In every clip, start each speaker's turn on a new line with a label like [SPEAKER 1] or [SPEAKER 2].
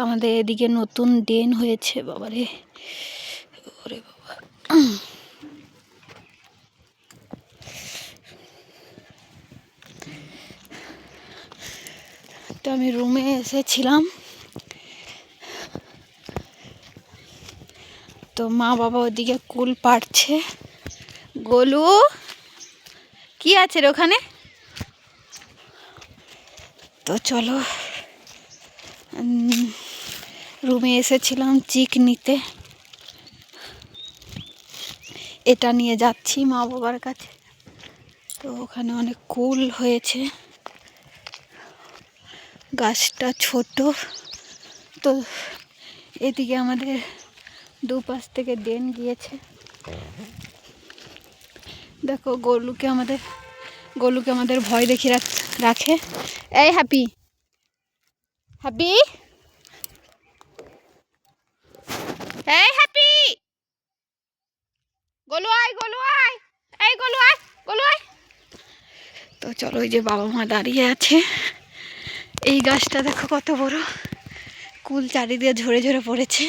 [SPEAKER 1] আমাদের এদিকে নতুন ড্রেন হয়েছে, বাবারে। ওরে বাবা। তো আমি রুমে এসেছিলাম। তো মা বাবা ওদিকে কুল পাড়ছে। গোলু, কি আছে রে ওখানে? তো চলো। রুমে এসেছিলাম চিক নিতে। এটা নিয়ে যাচ্ছি মা বাবার কাছে। তো ওখানে অনেক কুল হয়েছে। গাছটা ছোট। তো এদিকে আমাদের দুপাশ থেকে ড্রেন গিয়েছে। দেখো, গোলুকে আমাদের গোলুকে আমাদের ভয় দেখি রাখে। এই, হ্যাপি। হ্যাপি? এই হ্যাপি গোলু আয় গোলু আয়! এই গোলু আয় গোলু আয়! তো চলো ওই যে বাবা মা দাঁড়িয়ে আছে। এই গাছটা দেখো কত বড়। কুল চারিদিকে ঝরে ঝরে পড়েছে।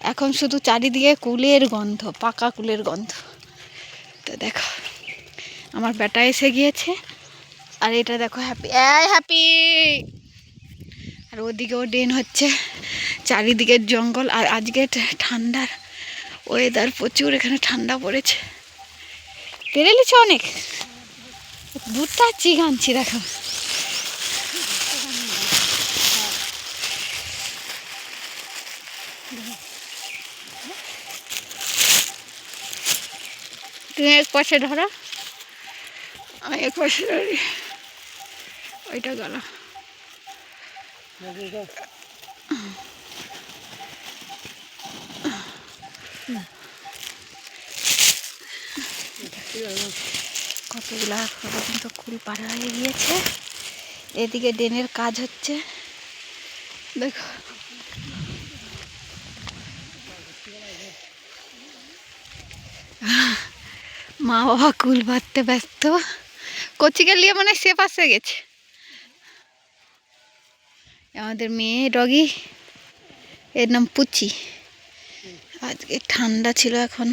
[SPEAKER 1] এখন শুধু চারিদিকে কুলের গন্ধ, পাকা কুলের গন্ধ। তো দেখো, আমার বেটা এসে গিয়েছে। আর এটা দেখো হ্যাপি এই হ্যাপি আর ওদিকেও ড্রেন হচ্ছে। চারিদিকের জঙ্গল আর আজকে ঠান্ডার ওয়েদার প্রচুর, এখানে ঠান্ডা পড়েছে। পেরে লিছো অনেক। দুধটা চিক আনছি, দেখো। তুমি এক পাশে ধরো। আমি এক পাশে ধরি। ওইটা গেল। কতগুলা পর্যন্ত কুল পাড়া হয়ে গিয়েছে। এদিকে ড্রেনের কাজ হচ্ছে। দেখো। মা বাবা কুল বাঁধতে ব্যস্ত। কচিকে নিয়ে মনে সে পাশে গেছে। আমাদের মেয়ে ডগি, এর নাম পুচি। আজকে ঠান্ডা ছিল এখন।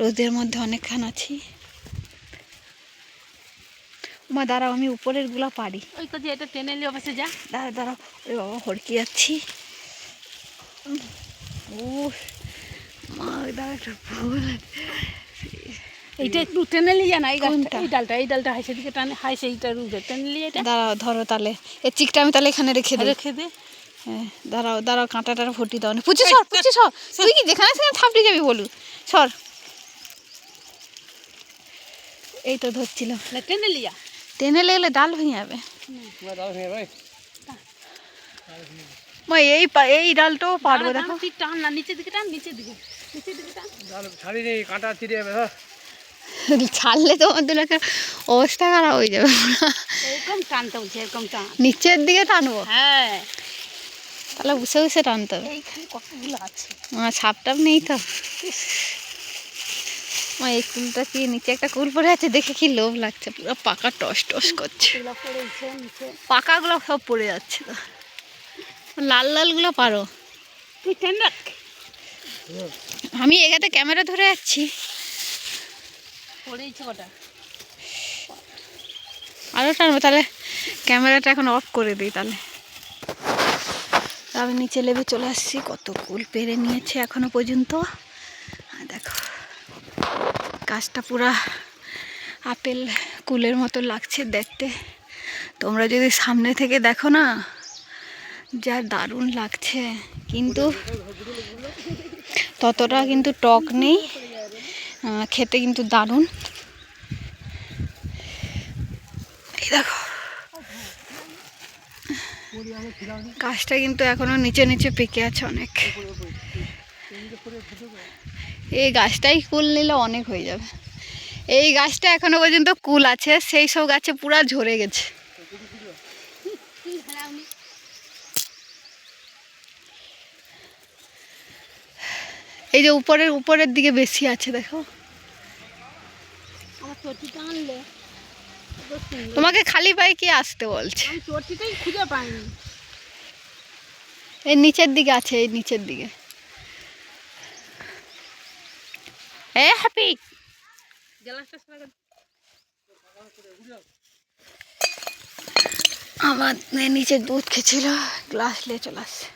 [SPEAKER 1] রোদের মধ্যে অনেকক্ষণ আছি। মা দাঁড়াও আমি উপরেরগুলা পারি।
[SPEAKER 2] ওই তো যে এটা টেনে নিয়ে অবশ্যই যা।
[SPEAKER 1] দাঁড়া দাঁড়াও ওই বাবা হড়কে যাচ্ছি। ও মা দাঁড়া একটা ভুল
[SPEAKER 2] এইটা একটু টেনে নিয়ে যা না এই গাছটা এই ডালটা এই ডালটা হাই সেদিকে টানে হাই সেইটা রুজে টেনে নিয়ে এটা।
[SPEAKER 1] দাঁড়াও ধরো তাহলে। এই চিকটা আমি তাহলে এখানে রেখে দিই।
[SPEAKER 2] রেখে দে।
[SPEAKER 1] হ্যাঁ দাঁড়াও দাঁড়াও কাঁটাটা ফুটি দাও। না পুচি সর পুচি সর। তুই কি যেখানে সেখানে থাপড়ি যাবি বলু সর। এই তো ধরছিলাম
[SPEAKER 2] না, টেনে লিয়া।
[SPEAKER 1] টেনে লেগেলে ডাল ভেঙে যাবে। মা এই পা- এই ডালটাও পারব দেখো।
[SPEAKER 2] তুই টান না নিচের দিকে টান নিচের দিকে নিচের দিকে টান।
[SPEAKER 3] ছাড়ি নেই কাঁটা ছিঁড়ে যাবে
[SPEAKER 1] ছাড়লে তো আমাদের অবস্থা খারাপ হয়ে যাবে
[SPEAKER 2] এরকম টানতে বলছি এরকম টান।
[SPEAKER 1] নিচের দিকে টানবো?
[SPEAKER 2] হ্যাঁ।
[SPEAKER 1] তাহলে বসে বসে টানতে হবে।
[SPEAKER 2] এইখানে কতগুলো আছে?
[SPEAKER 1] আমার ছাপ টাপ নেই তো। মা এই কুলটা কি নিচে একটা কুল পড়ে আছে? দেখে কি লোভ লাগছে? পুরো পাকা টস টস করছে। পাকাগুলো সব পড়ে যাচ্ছে। তো লাল লালগুলো পারো।
[SPEAKER 2] তুই
[SPEAKER 1] আমি এগাতে ক্যামেরা ধরে যাচ্ছি আরও টানবো তাহলে। ক্যামেরাটা এখন অফ করে দিই তাহলে। আমি নিচে লেবে চলে আসছি। কত কুল পেরে নিয়েছে এখনও পর্যন্ত। দেখো। গাছটা পুরা আপেল কুলের মতো লাগছে দেখতে। তোমরা যদি সামনে থেকে দেখো না, যা দারুণ লাগছে। কিন্তু ততটা কিন্তু টক নেই খেতে কিন্তু দারুণ। এই দেখো। গাছটা কিন্তু এখনও নিচে নিচে পেকে আছে অনেক। এই গাছটাই কুল নিলে অনেক হয়ে যাবে। এই গাছটা এখনও পর্যন্ত কুল আছে সেই সব গাছে পুরা ঝরে গেছে। এই যে উপরের উপরের দিকে বেশি আছে দেখো। তোমাকে খালি পায়ে কি আসতে বলছে?
[SPEAKER 2] খুঁজে পাইনি।
[SPEAKER 1] এই নিচের দিকে আছে এই নিচের দিকে। এ হ্যাপি আমার নিচে দুধ খেছিল গ্লাস নিয়ে চলে আসছে।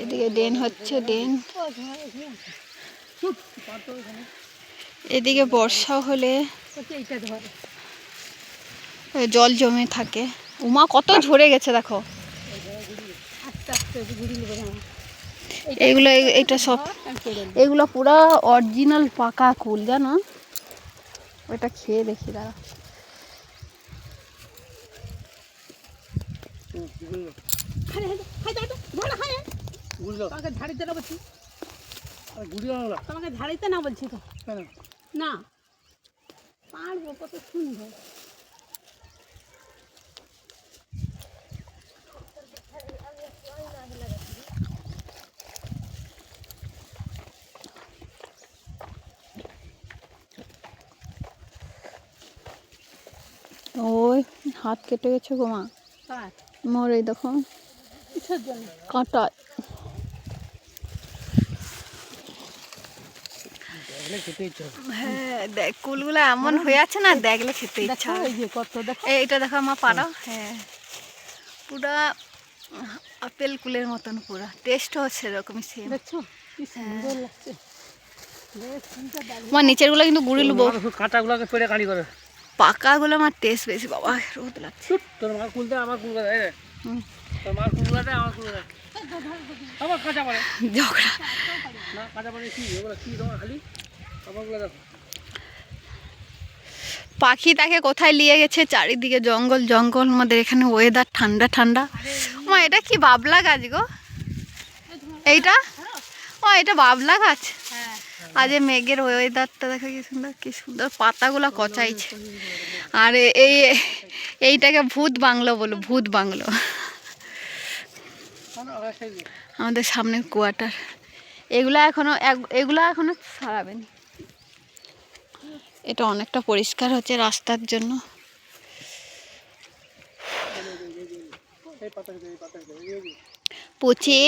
[SPEAKER 1] এদিকে ড্রেন হচ্ছে ড্রেন এদিকে বর্ষা হলে জল জমে থাকে। উমা কত ঝরে গেছে, দেখো।
[SPEAKER 2] আস্তে আস্তে
[SPEAKER 1] এই- এইটা সব। এগুলো পুরো অরিজিনাল পাকা কুল জানো? ওটা খেয়ে দেখি দাঁড়া।
[SPEAKER 2] ঝাড়িতে না বলছি?
[SPEAKER 3] আরে গুড়ি
[SPEAKER 2] তোমাকে ঝাড়িতে না বলছি তো? না। পারব কত সুন্দর।
[SPEAKER 1] ওই হাত কেটে গেছে গো মা। মোর এই দেখো কাঁটা। হ্যাঁ দেখ কুলগুলো এমন হয়ে। আছে না দেখলে খেতে ইচ্ছা
[SPEAKER 2] দেখো
[SPEAKER 1] হবে।
[SPEAKER 2] এই যে কত দেখো।
[SPEAKER 1] এইটা দেখো আমার পাড়া হ্যাঁ। পুরা আপেল কুলের মতন পুরা। টেস্টও হচ্ছে এরকমই সেম
[SPEAKER 2] দেখছ? কি সুন্দর লাগছে। বেশ সুন্দর দারুণ।
[SPEAKER 1] আমার নিচেরগুলো কিন্তু গুড়ি লুবো।
[SPEAKER 3] কাঁটাগুলোকে পেড়ে কালি করে।
[SPEAKER 1] পাকাগুলো আমার টেস্ট বেশি বাবা রোদ লাগছে।
[SPEAKER 3] তোর মার কুলতে আমার কুল দেয় রে। তোর মার কুলগুলো আমার কুল দেয় আমার কাঁচা পড়ে।
[SPEAKER 1] ঝগড়া।
[SPEAKER 3] না কাঁচা পড়ে কি? ওগুলো কি তোমার খালি? আমারগুলো দেখো।
[SPEAKER 1] পাখি তাকে কোথায় নিয়ে গেছে? চারিদিকে জঙ্গল জঙ্গল আমাদের এখানে ওয়েদার ঠান্ডা ঠান্ডা। মা এটা কি বাবলা গাছ গো? এইটা? ও এটা বাবলা গাছ। আজ মেঘের ওয়েদারটা দেখা কি সুন্দর কি সুন্দর পাতাগুলো কচাইছে আর এই, এইটাকে ভূত বাংলো বলো, ভূত বাংলো। আমাদের সামনের কোয়ার্টার এগুলো এখনও, এক- এগুলো এখনও সারাবেনি এটা অনেকটা পরিষ্কার হচ্ছে রাস্তার জন্য। পচে